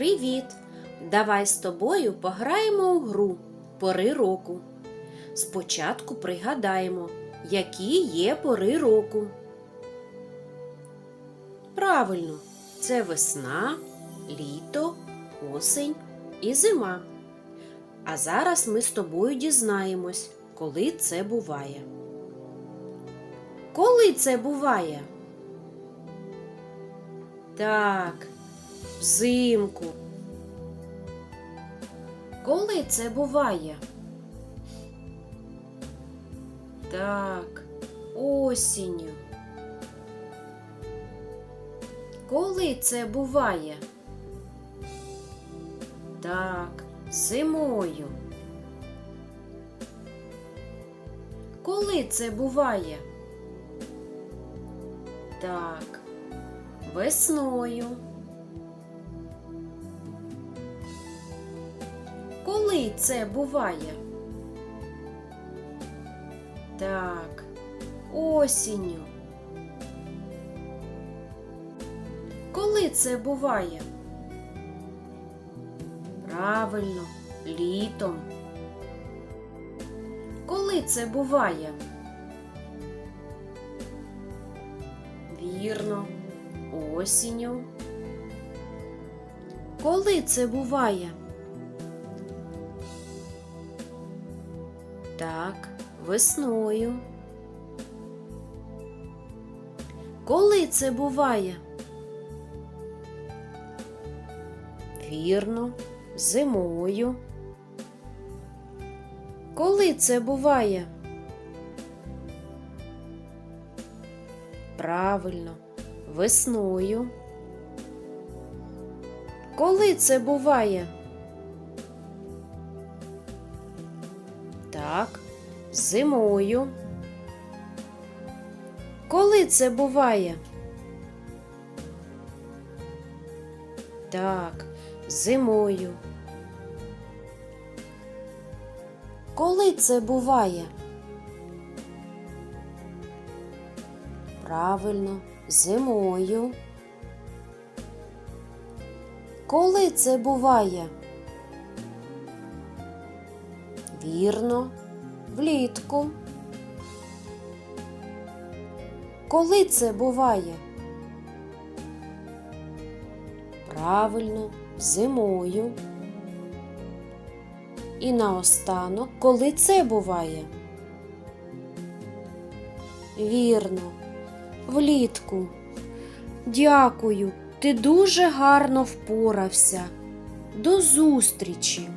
Привіт! Давай з тобою пограємо у гру Пори року. Спочатку пригадаємо, які є пори року. Правильно, це весна, літо, осень і зима. А зараз ми з тобою дізнаємось, коли це буває. Коли це буває? Так, взимку. Коли це буває? Так, осінню. Коли це буває? Так, зимою. Коли це буває? Так, весною. Коли це буває? Так, осінню. Коли це буває? Правильно, літом. Коли це буває? Вірно, осінню. Коли це буває? Так, весною. Коли це буває? Вірно, зимою. Коли це буває? Правильно, весною. Коли це буває? Зимою. Коли це буває? Так, зимою. Коли це буває? Правильно, зимою. Коли це буває? Вірно, влітку. Коли це буває? Правильно, зимою. І наостанок, коли це буває? Вірно, влітку. Дякую, ти дуже гарно впорався. До зустрічі!